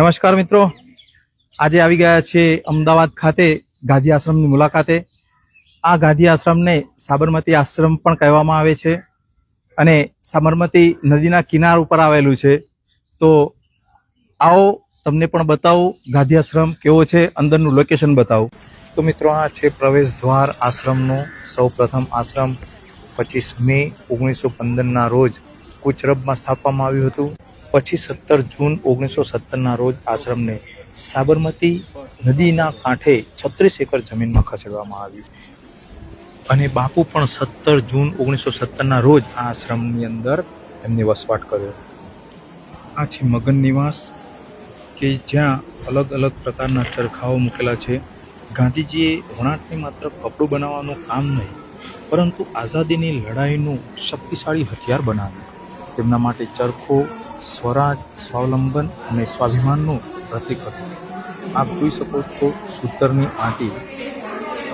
નમસ્કાર મિત્રો. આજે આવી ગયા છે અમદાવાદ ખાતે ગાંધી આશ્રમની મુલાકાતે. આ ગાંધી આશ્રમને સાબરમતી આશ્રમ પણ કહેવામાં આવે છે અને સાબરમતી નદીના કિનાર ઉપર આવેલું છે. તો આવો તમને પણ બતાવું ગાંધી આશ્રમ કેવો છે, અંદરનું લોકેશન બતાવું. તો મિત્રો, આ છે પ્રવેશ દ્વાર આશ્રમનું સૌ આશ્રમ. પચીસ મે ઓગણીસો પંદરના રોજ કુચરબમાં સ્થાપવામાં આવ્યું હતું. પછી સત્તર જૂન ઓગણીસો સત્તરના રોજ આશ્રમને સાબરમતી નદીના કાંઠે છત્રીસ એકર જમીનમાં ખસેડવામાં આવ્યું. અને બાપુ પણ સત્તર જૂન ઓગણીસો સત્તરના રોજ આ આશ્રમની અંદર એમને વસવાટ કર્યો. આ છે મગન નિવાસ, કે જ્યાં અલગ અલગ પ્રકારના ચરખાઓ મૂકેલા છે. ગાંધીજીએ વણાટને માત્ર કપડું બનાવવાનું કામ નહીં, પરંતુ આઝાદીની લડાઈનું શક્તિશાળી હથિયાર બનાવ્યું. તેમના માટે ચરખો સ્વરાજ, સ્વાવલંબન અને સ્વાભિમાનનું પ્રતીક હતું. આપ જોઈ શકો છો સૂતરની આંટી.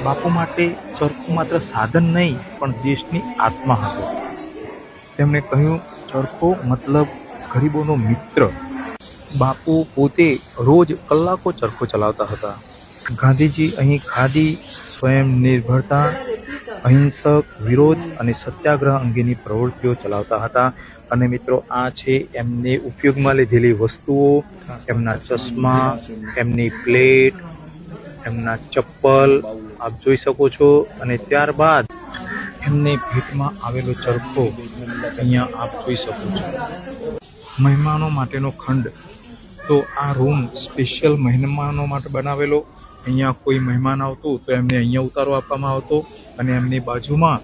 બાપુ માટે ચરખો માત્ર સાધન નહીં, પણ દેશની આત્મા હતો. તેમણે કહ્યું, ચરખો મતલબ ગરીબોનો મિત્ર. બાપુ પોતે રોજ કલાકો ચરખો ચલાવતા હતા. ગાંધીજી અહીં ખાદી, સ્વયં નિર્ભરતા અહિંસક, વિરોધ અને સત્યાગ્રહ અંગેની પ્રવૃત્તિઓ ચલાવતા હતા. અને મિત્રો, આ છે એમને ઉપયોગમાં લીધેલી વસ્તુઓ, એમના ચશ્મા, એમની પ્લેટ, એમના ચપ્પલ, આપ જોઈ શકો છો. અને ત્યારબાદ એમને ભેટમાં આવેલો ચરખો અહીંયા આપ જોઈ શકો છો. મહેમાનો માટેનો ખંડ. તો આ રૂમ સ્પેશિયલ મહેમાનો માટે બનાવેલો અહીંયા કોઈ મહેમાન આવતું તો એમને અહીંયા ઉતારો આપવામાં આવતો અને એમની બાજુમાં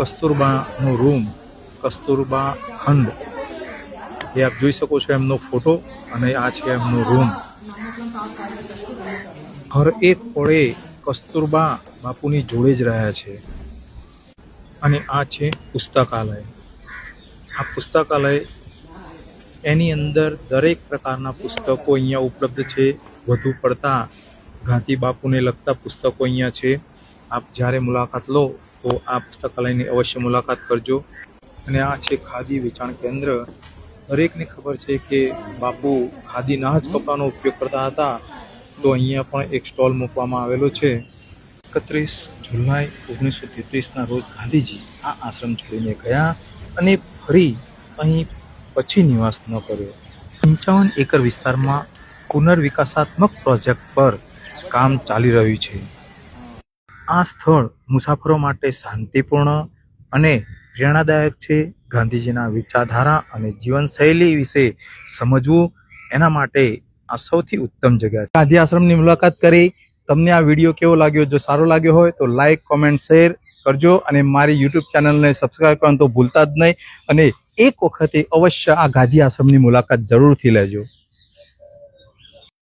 કસ્તુરબાનો રૂમ, કસ્તુરબા ખંડ. એ આપ જોઈ શકો છો એમનો ફોટો અને આ છે એમનો રૂમ. હર એક પળે કસ્તુરબા બાપુની જોડે જ રહ્યા છે. અને આ છે પુસ્તકાલય. આ પુસ્તકાલય એની અંદર દરેક પ્રકારના પુસ્તકો અહીંયા ઉપલબ્ધ છે. વધુ પડતા ગાંધી બાપુને લગતા પુસ્તકો અહીંયા છે. આપ જ્યારે મુલાકાત લો, તો આ પુસ્તકાલયની અવશ્ય મુલાકાત કરજો. અને આ છે ખાદી વેચાણ કેન્દ્ર. દરેકને ખબર છે કે બાપુ ખાદીના જ કપડાનો ઉપયોગ કરતા હતા, તો અહીંયા પણ એક સ્ટોલ મૂકવામાં આવેલો છે. એકત્રીસ જુલાઈ ઓગણીસો તેત્રીસના રોજ ગાંધીજી આ આશ્રમ છોડીને ગયા અને ફરી અહીં પછી નિવાસ ન કર્યો. પંચાવન એકર વિસ્તારમાં પુનર્વિકાસાત્મક પ્રોજેક્ટ પર કામ ચાલી રહ્યું છે. આ સ્થળ મુસાફરો માટે શાંતિપૂર્ણ અને પ્રેરણાદાયક છે. ગાંધીજીના વિચારધારા અને જીવનશૈલી વિશે સમજવું એના માટે આ સૌથી ઉત્તમ જગ્યા છે. ગાંધી આશ્રમની મુલાકાત કરી. તમને આ વીડિયો કેવો લાગ્યો? જો સારો લાગ્યો હોય તો લાઈક, કોમેન્ટ, શેર કરજો અને મારી યુટ્યુબ ચેનલને સબસ્ક્રાઈબ કરવાનું તો ભૂલતા જ નહીં. અને એક વખતે અવશ્ય આ ગાંધી આશ્રમની મુલાકાત જરૂરથી લેજો.